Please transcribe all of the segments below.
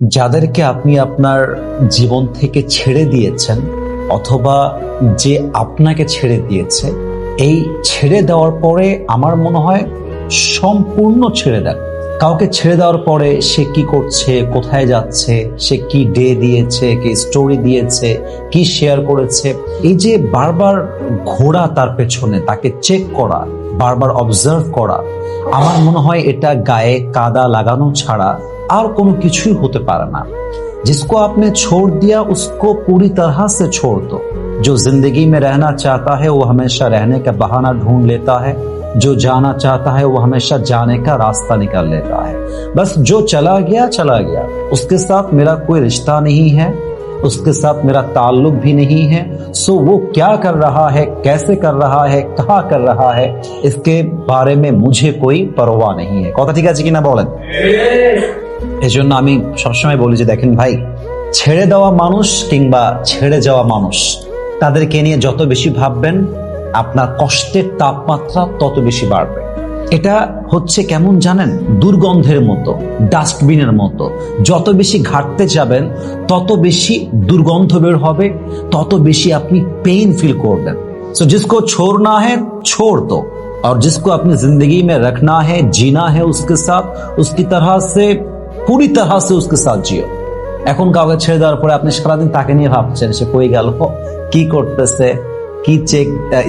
যাদেরকে আপনি আপনার জীবন থেকে ছেড়ে দিয়েছেন অথবা যে আপনাকে ছেড়ে দিয়েছে, এই ছেড়ে দেওয়ার পরে আমার মনে হয় সম্পূর্ণ ছেড়ে দেন। কাউকে ছেড়ে দেওয়ার পরে সে কি করছে, কোথায় যাচ্ছে, সে কি ডে দিয়েছে, কি স্টোরি দিয়েছে, কি শেয়ার করেছে, এই যে বারবার ঘোরা তার পেছনে, তাকে চেক করা, বারবার অবজার্ভ করা, আমার মনে হয় এটা গায়ে কাদা লাগানো ছাড়া اور কোনো কিছুই ہوتے پارنا۔ جس کو آپ نے چھوڑ دیا، اس کو پوری طرح سے چھوڑ دو۔ جو زندگی میں رہنا چاہتا ہے، وہ ہمیشہ رہنے کا بہانہ ڈھونڈ لیتا ہے۔ جو جانا چاہتا ہے، وہ ہمیشہ جانے کا راستہ نکل لیتا ہے۔ بس جو چلا گیا چلا گیا۔ اس کے ساتھ میرا کوئی رشتہ نہیں ہے۔ اس کے ساتھ میرا تعلق بھی نہیں ہے۔ سو وہ کیا کر رہا ہے، کیسے کر رہا ہے، کہاں کر رہا ہے، اس کے بارے میں مجھے کوئی پرواہ نہیں ہے۔ کوتا ٹھیک ہے جی کی نہ بولیں জন্য আমি সবসময় বলি যে দেখেন ভাই ছেড়ে দেওয়া মানুষ কিংবা ছেড়ে যাওয়া মানুষ তাদেরকে নিয়ে যত বেশি ভাববেন আপনার কষ্টের তাপমাত্রা তত বেশি বাড়বে এটা হচ্ছে কেমন জানেন দুর্গন্ধের মতো ডাস্টবিনের মতো যত বেশি ঘাটতে যাবেন তত বেশি দুর্গন্ধ বের হবে তত বেশি আপনি পেইন ফিল করবেন सो जिसको छोड़ना है छोड़ दो और जिसको अपनी जिंदगी में रखना है जीना है उसके साथ उसकी तरह से पूरी तरह से उसके साथ जियो এখন কাউকে ছেড়ে দেওয়ার পরে আপনি সারাদিন তাকে নিয়ে ভাবছেন সে কই গেল কি করতেছে কি চেক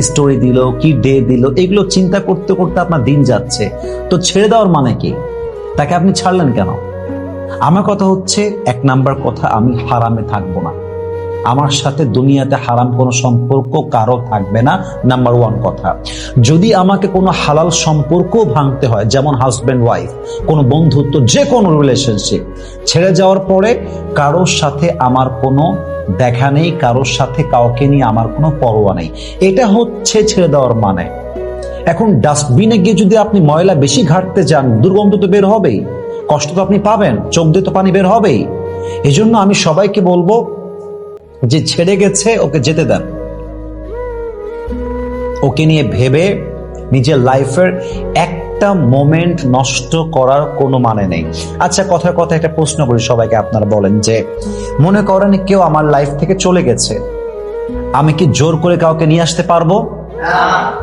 স্টোরি দিল কি ডে দিল এগুলো চিন্তা করতে করতে আপনার দিন যাচ্ছে তো ছেড়ে দেওয়ার মানে কি তাকে আপনি ছাড়লেন কেন আমার কথা হচ্ছে এক নাম্বার কথা আমি হারামে থাকবো না আমার সাথে দুনিয়াতে হারাম কোনো সম্পর্ক কারও থাকবে না নাম্বার ওয়ান কথা। যদি আমাকে কোনো হালাল সম্পর্ক ভাঙতে হয়, যেমন হাজব্যান্ড ওয়াইফ কোনো বন্ধুত্ব, যে কোনো রিলেশনশিপ ছেড়ে যাওয়ার পরে কারোর সাথে আমার কোনো দেখা নেই, কারোর সাথে কাউকে নিয়ে আমার কোনো পরোয়া নেই, এটা হচ্ছে ছেড়ে দেওয়ার মানে। এখন ডাস্টবিনে গিয়ে যদি আপনি ময়লা বেশি ঘাটতে যান, দুর্গন্ধ তো বের হবেই, কষ্ট তো আপনি পাবেন, চোখ দিয়ে তো পানি বের হবেই। এজন্য আমি সবাইকে বলব যে ছেড়ে গেছে ওকে যেতে দেন। ওকে নিয়ে ভেবে নিজের লাইফের একটা মোমেন্ট নষ্ট করার কোনো মানে নেই। আচ্ছা কথার কথা একটা প্রশ্ন করি সবাইকে আপনারা বলেন যে মনে করেন কেউ আমার লাইফ থেকে চলে গেছে আমি কি জোর করে কাউকে নিয়ে আসতে পারব?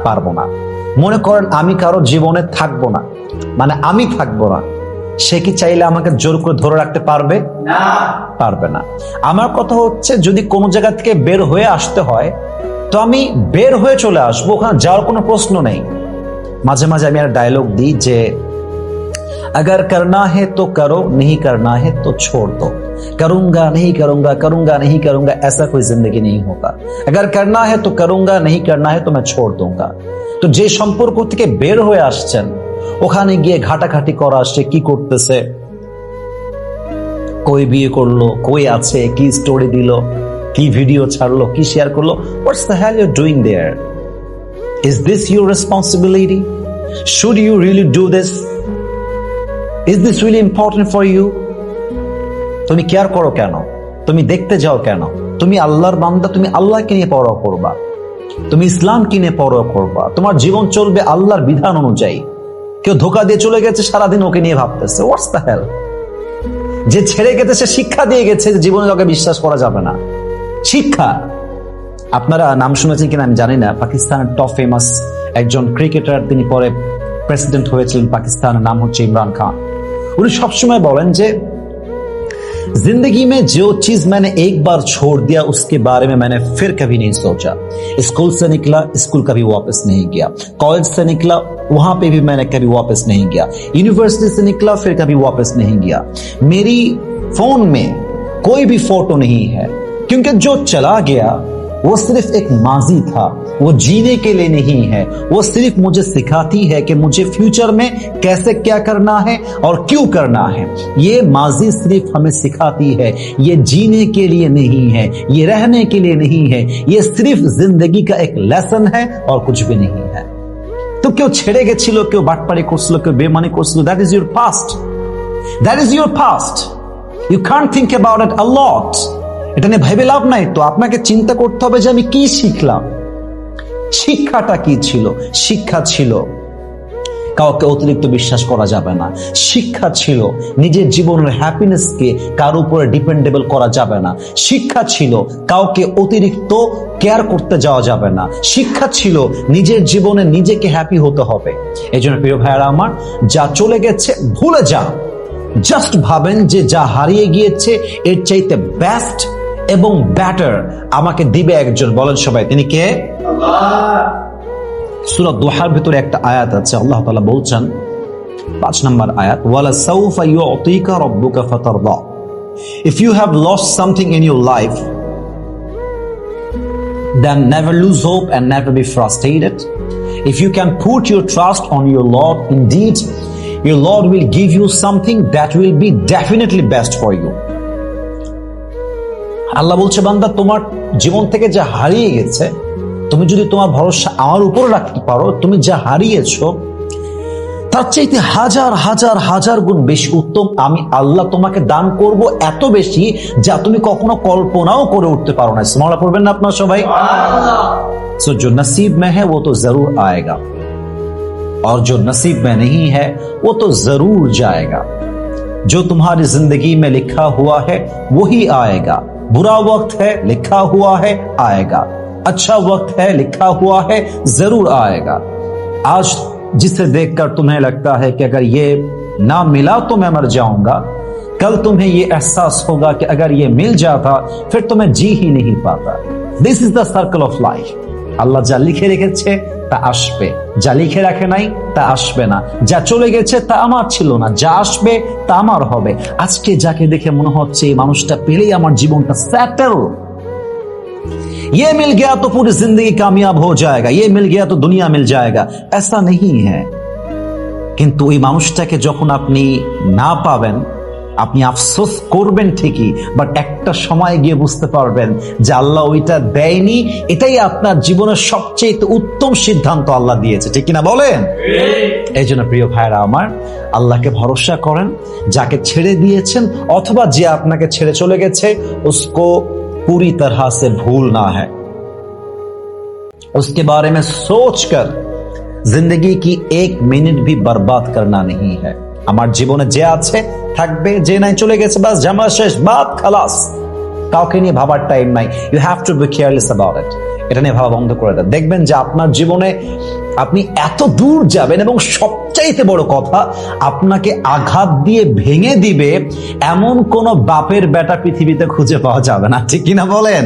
পারব না। মনে করেন আমি কারও জীবনে থাকব না। মানে আমি থাকব না। সে কি চাইলে আমাকে জোর করে ধরে রাখতে পারবে? পারবে না আমার কথা হচ্ছে যদি কোনো জায়গা থেকে বের হয়ে আসতে হয় তো আমি বের হয়ে চলে আসবো ওখানে যাওয়ার কোনো প্রশ্ন নেই মাঝে মাঝে আমি একটা ডায়লগ দিই যে अगर करना है तो करो नहीं करना है तो छोड़ दो करूंगा नहीं करूंगा करूंगा नहीं करूंगा ऐसा कोई जिंदगी नहीं होगा अगर करना है तो करूंगा नहीं करना है तो मैं छोड़ दूंगा তো যে সম্পর্ক থেকে বের হয়ে আসছেন ওখানে গিয়ে ঘাটাঘাটি করা সে কি করতেছে কই বিয়ে করল, কই আছে, কি স্টোরি দিল, কি ভিডিও ছাড়লো, কি শেয়ার করল what's the hell you doing there is this your responsibility should you really do this is this really important for you তুমি কেয়ার করো কেন? তুমি দেখতে যাও কেন? তুমি আল্লাহর বান্দা, তুমি আল্লাহকে নিয়ে পরোয়া করবা। তুমি ইসলাম কিনে পরোয়া করবা। তোমার জীবন চলবে আল্লাহর বিধান অনুযায়ী। কেউ ধোকা দিয়ে চলে গেছে, সারাদিন ওকে নিয়ে ভাবতেছে। হোয়াটস দ্য হেল যে ছেড়ে গেছে, সে শিক্ষা দিয়ে গেছে যে জীবনে কাউকে বিশ্বাস করা যাবে না। শিক্ষা। আপনারা নাম শুনেছেন কিনা আমি জানি না। পাকিস্তানের টপ ফেমাস একজন ক্রিকেটার তিনি পরে প্রেসিডেন্ট হয়েছিলেন পাকিস্তানের, নাম হচ্ছে ইমরান খান। উনি সবসময় বলেন যে زندگی میں جو چیز میں نے ایک بار چھوڑ دیا، اس کے بارے میں میں نے پھر کبھی نہیں سوچا۔ اسکول سے نکلا، اسکول کبھی واپس نہیں گیا۔ کالج سے نکلا، وہاں پہ بھی میں نے کبھی واپس نہیں گیا۔ یونیورسٹی سے نکلا، پھر کبھی واپس نہیں گیا۔ میری فون میں کوئی بھی فوٹو نہیں ہے، کیونکہ جو چلا گیا، وہ صرف ایک ماضی تھا۔ وہ جینے کے لیے نہیں ہے۔ وہ صرف مجھے سکھاتی ہے کہ مجھے فیوچر میں کیسے کیا کرنا ہے اور کیوں کرنا ہے۔ یہ ماضی صرف ہمیں سکھاتی ہے۔ یہ جینے کے لیے نہیں ہے۔ یہ رہنے کے لیے نہیں ہے۔ یہ صرف زندگی کا ایک لیسن ہے اور کچھ بھی نہیں ہے۔ تو کیوں ছেড়ে গেছিল কেউ বাটপাড়ি کیوں কেউ বেমানি করছিল that is your past that is your past you can think about it a lot এটা নিয়ে ভেবে লাভ নাই তো আপনাকে চিন্তা করতে হবে যে আমি কি শিখলাম শিক্ষাটা কি ছিল? শিক্ষা ছিল। কাউকে অতিরিক্ত বিশ্বাস করা যাবে না। শিক্ষা ছিল নিজের জীবনের হ্যাপিনেসকে কার উপরে ডিপেন্ডেবল করা যাবে না। শিক্ষা ছিল কাউকে অতিরিক্ত কেয়ার করতে যাওয়া যাবে না। শিক্ষা ছিল নিজের জীবনে নিজেকে হ্যাপি হতে হবে। এই জন্য প্রিয় ভাইয়ারা আমার, যা চলে গেছে, ভুলে যা জাস্ট ভাবেন যে যা হারিয়ে গিয়েছে, এর চাইতে বেস্ট এবং ব্যাটার আমাকে দিবে একজন বলেন সবাই তিনি কে সূরা দোহার ভিতরে একটা আয়াত আছে আল্লাহ তাআলা বলছেন পাঁচ নম্বর আয়াত ওয়ালা সাউফা ইউতিকা রাব্বুকা ফাতারদা if you have lost something in your life then never lose hope and never be frustrated if you can put your trust on your lord indeed your lord will give you something that will be definitely best for you আল্লাহ বলছে বান্দা তোমার জীবন থেকে যা হারিয়ে গেছে তুমি যদি তোমার ভরসা আমার উপর রাখতে পারো তুমি যা হারিয়েছো তার চাইতে হাজার হাজার হাজার গুণ বেশি উত্তম আমি আল্লাহ তোমাকে দান করব এত বেশি যা তুমি কখনো কল্পনাও করে উঠতে পারো না স্মরণা করবেন না আপনার সবাই सो जो नसीब में है वो तो जरूर आएगा और जो नसीब में नहीं है वो तो जरूर जाएगा जो तुम्हारी जिंदगी में लिखा हुआ है वही आएगा برا وقت ہے، لکھا ہوا ہے، آئے گا۔ اچھا وقت ہے، لکھا ہوا ہے، ضرور آئے گا۔ آج جسے دیکھ کر تمہیں لگتا ہے کہ اگر یہ نہ ملا تو میں مر جاؤں گا۔ کل تمہیں یہ احساس ہوگا کہ اگر یہ مل جاتا، پھر تمہیں جی ہی نہیں پاتا۔ دس از دا سرکل آف لائف আল্লাহ যা লিখে রেখেছে তা আসবে যা লিখে রাখে নাই তা আসবে না যা চলে গেছে তা আমার ছিল না যা আসবে তা আমার হবে আজকে যাকে দেখে মনে হচ্ছে এই মানুষটা পেলেই আমার জীবনটা সেটেল ये मिल गया तो पूरी जिंदगी कामयाब हो जाएगा ये मिल गया तो दुनिया मिल जाएगा ऐसा नहीं है কিন্তু ওই মানুষটাকে যখন আপনি না পাবেন আপনি আফসোস করবেন ঠিকই বাট একটা সময় গিয়ে বুঝতে পারবেন যে আল্লাহ ওইটা দেয়নি এটাই আপনার জীবনের সবচেয়ে উত্তম সিদ্ধান্ত আল্লাহ দিয়েছে ঠিক কিনা বলেন এই জন্য প্রিয় ভাইরা আমার আল্লাহকে ভরসা করেন যাকে ছেড়ে দিয়েছেন অথবা যে আপনাকে ছেড়ে চলে গেছে उसको पूरी तरह से भूलना है उसके बारे में सोचकर जिंदगी की एक मिनट भी बर्बाद करना नहीं है আমার জীবনে যে আছে, থাকবে, যে নাই, চলে গেছে, বাস ঝামেলা শেষ, বাদ, খালাস। কাউকে নিয়ে ভাবার টাইম নাই। You have to be careless about it এটা নিয়ে ভাবা বন্ধ করে দেন। দেখবেন যে আপনার জীবনে আপনি এত দূর যাবেন এবং সবচাইতে বড় কথা, আপনাকে আঘাত দিয়ে ভেঙে দিবে এমন কোন বাপের বেটা পৃথিবীতে খুঁজে পাওয়া যাবে না। ঠিক কিনা বলেন?